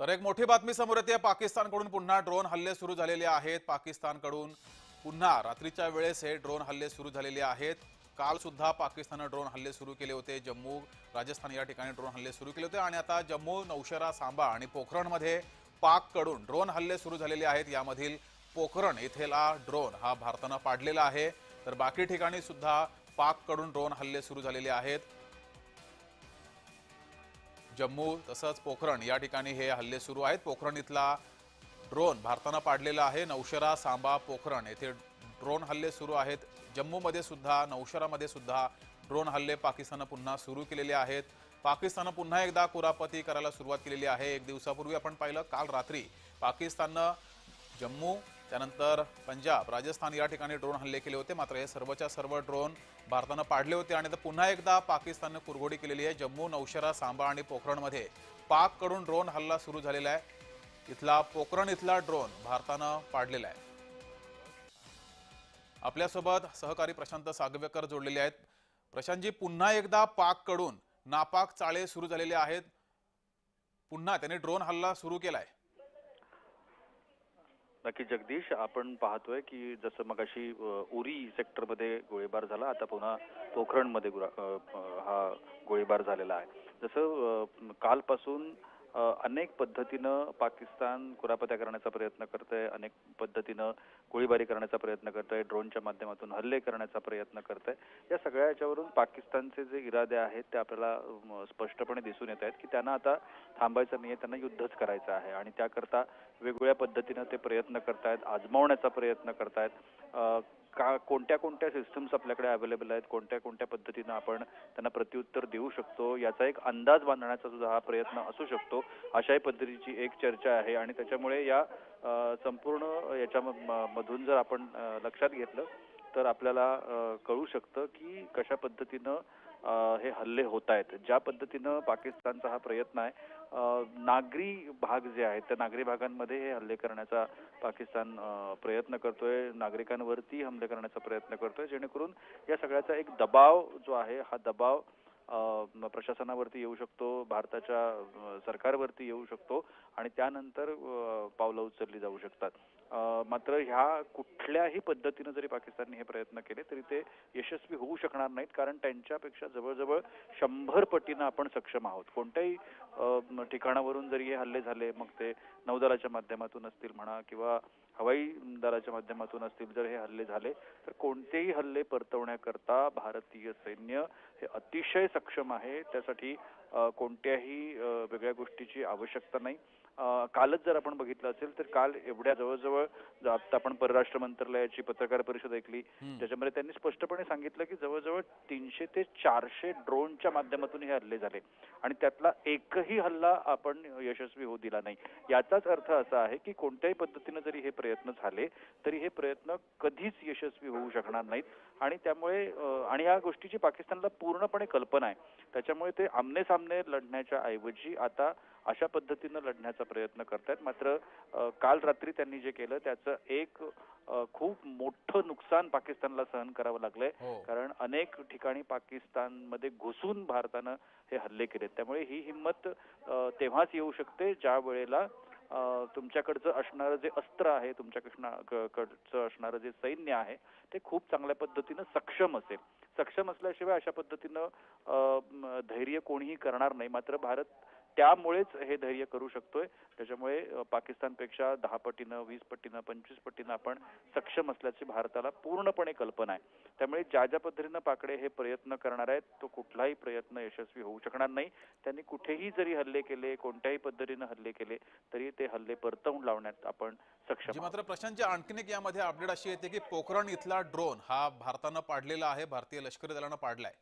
तर एक मोठी बातमी समोर येते. पाकिस्तानकडून पुन्हा ड्रोन हल्ले सुरू झालेले आहेत. पाकिस्तानकडून पुन्हा रात्रीच्या वेळेस हे ड्रोन हल्ले सुरू झालेले आहेत. काल सुद्धा पाकिस्ताननं ड्रोन हल्ले सुरू केले होते. जम्मू राजस्थान या ठिकाणी ड्रोन हल्ले सुरू केले होते. आणि आता जम्मू नौशेरा सांबा आणि पोखरणमध्ये पाककडून ड्रोन हल्ले सुरू झालेले आहेत. यामधील पोखरण येथेला ड्रोन हा भारतानं पाडलेला आहे. तर बाकी ठिकाणी सुद्धा पाककडून ड्रोन हल्ले सुरू झालेले आहेत. जम्मू तसंच पोखरण या ठिकाणी हे हल्ले सुरू आहेत. पोखरण इथला ड्रोन भारतानं पाडलेला आहे. नौशेरा सांबा पोखरण येथे ड्रोन हल्ले सुरू आहेत. जम्मूमध्ये सुद्धा नौशेरामध्ये सुद्धा ड्रोन हल्ले पाकिस्ताननं पुन्हा सुरू केलेले आहेत. पाकिस्ताननं पुन्हा एकदा कुरापती करायला सुरुवात केलेली आहे. एक दिवसापूर्वी आपण पाहिलं काल रात्री पाकिस्ताननं जम्मू त्यानंतर पंजाब राजस्थान या ठिकाणी ड्रोन हल्ले केले होते. मात्र हे सर्वच्या सर्व ड्रोन भारतानं पाडले होते आणि आता पुन्हा एकदा पाकिस्ताननं कुरघोडी केलेली आहे. जम्मू नौशेरा सांबा आणि पोखरणमध्ये पाककडून ड्रोन हल्ला सुरू झालेला आहे. इथला पोखरण इथला ड्रोन भारतानं पाडलेला आहे. आपल्यासोबत सहकारी प्रशांत सागवेकर जोडलेले आहेत. प्रशांतजी पुन्हा एकदा पाककडून नापाक चाळे सुरू झालेले आहेत. पुन्हा त्यांनी ड्रोन हल्ला सुरू केलाय. नक्की जगदीश आपण पाहतोय की जसं मगाशी अ, उरी सेक्टरमध्ये गोळीबार झाला आता पुन्हा पोखरणमध्ये गुरा- हा गोळीबार झालेला आहे. जसं कालपासून अनेक पद्धतीनं पाकिस्तान कुरापत्या करण्याचा प्रयत्न करतंय अनेक पद्धतीनं गोळीबारी करण्याचा प्रयत्न करतंय ड्रोनच्या माध्यमातून हल्ले करण्याचा प्रयत्न करतंय. या सगळ्या याच्यावरून पाकिस्तानचे जे इरादे आहेत ते आपल्याला स्पष्टपणे दिसून येत आहेत की त्यांना आता थांबायचं नाही आहे त्यांना युद्धच करायचं आहे. आणि त्याकरता वेगवेगळ्या पद्धतीनं ते प्रयत्न करतायत आजमावण्याचा प्रयत्न करतायत. का कोणत्या कोणत्या सिस्टम्स आपल्याकडे अवेलेबल आहेत कोणत्या कोणत्या पद्धतीनं आपण त्यांना प्रत्युत्तर देऊ शकतो याचा एक अंदाज बांधण्याचा सुद्धा हा प्रयत्न असू शकतो अशाही पद्धतीची एक चर्चा आहे. आणि त्याच्यामुळे या संपूर्ण याच्या म- मधून जर आपण लक्षात घेतलं तर आपल्याला कळू शकतं की कशा पद्धतीनं हे हल्ले होत आहेत. ज्या पद्धतीनं पाकिस्तानचा हा प्रयत्न आहे नागरी भाग जे आहेत त्या नागरी भागांमध्ये हे हल्ले करण्याचा पाकिस्तान प्रयत्न करतोय. नागरिकांवरती हमले करण्याचा प्रयत्न करतोय. जेणेकरून या सगळ्याचा एक दबाव जो आहे हा दबाव प्रशासनावरती येऊ शकतो भारताच्या सरकारवरती येऊ शकतो. आणि त्यानंतर पावलं उचलली जाऊ शकतात. मात्र ह्या कुठल्याही पद्धतीनं जरी पाकिस्तानने हे प्रयत्न केले तरी ते यशस्वी होऊ शकणार नाहीत कारण त्यांच्यापेक्षा जवळजवळ शंभर पटीनं आपण सक्षम आहोत. कोणत्याही ठिकाणावरून जरी हे हल्ले झाले मग ते नौदलाच्या माध्यमातून असतील म्हणा किंवा हवाई दलाच्या माध्यमातून असतील जर हे हल्ले झाले तर कोणतेही हल्ले परतवण्याकरता भारतीय सैन्य हे अतिशय सक्षम आहे. त्यासाठी कोणत्याही वेगळ्या गोष्टीची आवश्यकता नाही. कालच जर आपण बघितलं असेल तर काल एवढ्या जवळजवळ आता आपण परराष्ट्र मंत्रालयाची पत्रकार परिषद ऐकली. त्याच्यामध्ये त्यांनी स्पष्टपणे सांगितलं की जवळजवळ तीनशे ते चारशे ड्रोनच्या माध्यमातून हे हल्ले झाले. आणि त्यातला एकही हल्ला आपण यशस्वी होऊ दिला नाही. याचाच अर्थ असा आहे की कोणत्याही पद्धतीनं जरी हे प्रयत्न झाले तरी हे प्रयत्न कधीच यशस्वी होऊ शकणार नाहीत. आणि त्यामुळे आणि या गोष्टीची पाकिस्तानला पूर्णपणे कल्पना आहे. त्याच्यामुळे ते आमने सामने लढण्याच्या ऐवजी आता अशा पद्धतीनं लढण्याचा प्रयत्न करतायत. मात्र काल रात्री त्यांनी जे केलं त्याचं एक खूप मोठं नुकसान पाकिस्तानला सहन करावं लागलंय. हो. कारण अनेक ठिकाणी पाकिस्तानमध्ये घुसून भारतानं हे हल्ले केलेत. त्यामुळे ही हिंमत तेव्हाच येऊ शकते ज्या वेळेला तुमच्याकडचं असणारं जे अस्त्र आहे तुमच्याकडनं कडचं असणारं जे सैन्य आहे ते खूप चांगल्या पद्धतीनं सक्षम असेल. सक्षम असल्याशिवाय अशा पद्धतीनं धैर्य कोणीही करणार नाही. मात्र भारत त्यामुळेच हे धैर्य करू शकतोय. त्याच्यामुळे पाकिस्तानपेक्षा दहा पटीनं वीस पटीनं पंचवीस पटीनं आपण सक्षम असल्याची भारताला पूर्णपणे कल्पना आहे. त्यामुळे ज्या ज्या पद्धतीनं पाकडे हे प्रयत्न करणार आहेत तो कुठलाही प्रयत्न यशस्वी होऊ शकणार नाही. त्यांनी कुठेही जरी हल्ले केले कोणत्याही पद्धतीनं हल्ले केले तरी ते हल्ले परतवून लावण्यात आपण सक्षम. मात्र प्रशांतची आणखीन एक यामध्ये अपडेट अशी येते की पोखरण इथला ड्रोन हा भारतानं पाडलेला आहे भारतीय लष्करी दलानं पाडलाय.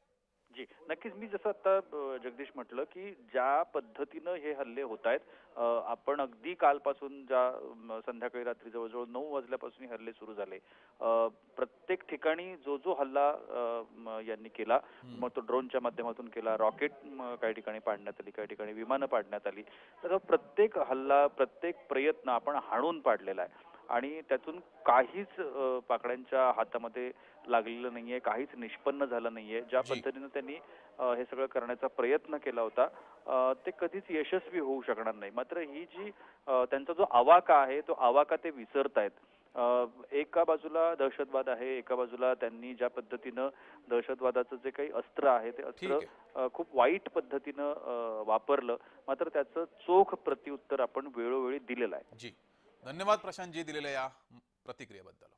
जी नक्कीच मी जसं आता जगदीश म्हटलं की ज्या पद्धतीनं हे हल्ले होत आहेत आपण अगदी कालपासून ज्या संध्याकाळी रात्री जवळजवळ नऊ वाजल्यापासून हे हल्ले सुरू झाले. प्रत्येक ठिकाणी जो जो हल्ला यांनी केला. मग तो ड्रोनच्या माध्यमातून केला रॉकेट काही ठिकाणी पाडण्यात आली काही ठिकाणी विमानं पाडण्यात आली. तर प्रत्येक हल्ला प्रत्येक प्रयत्न आपण हाणून पाडलेला आहे. आणि त्यातून काहीच पाकड्यांच्या हातामध्ये लागलेलं नाहीये काहीच निष्पन्न झालं नाहीये. ज्या. पद्धतीनं त्यांनी हे सगळं करण्याचा प्रयत्न केला होता ते कधीच यशस्वी होऊ शकणार नाही. मात्र ही जी त्यांचा जो आवाका आहे तो आवाका ते विसरतायत. एका बाजूला दहशतवाद आहे एका बाजूला त्यांनी ज्या पद्धतीनं दहशतवादाचं जे काही अस्त्र आहे ते अस्त्र खूप वाईट पद्धतीनं वापरलं. मात्र त्याचं चोख प्रत्युत्तर आपण वेळोवेळी दिलेलं आहे. धन्यवाद प्रशांतजी दिलेल्या या प्रतिक्रियेबद्दल.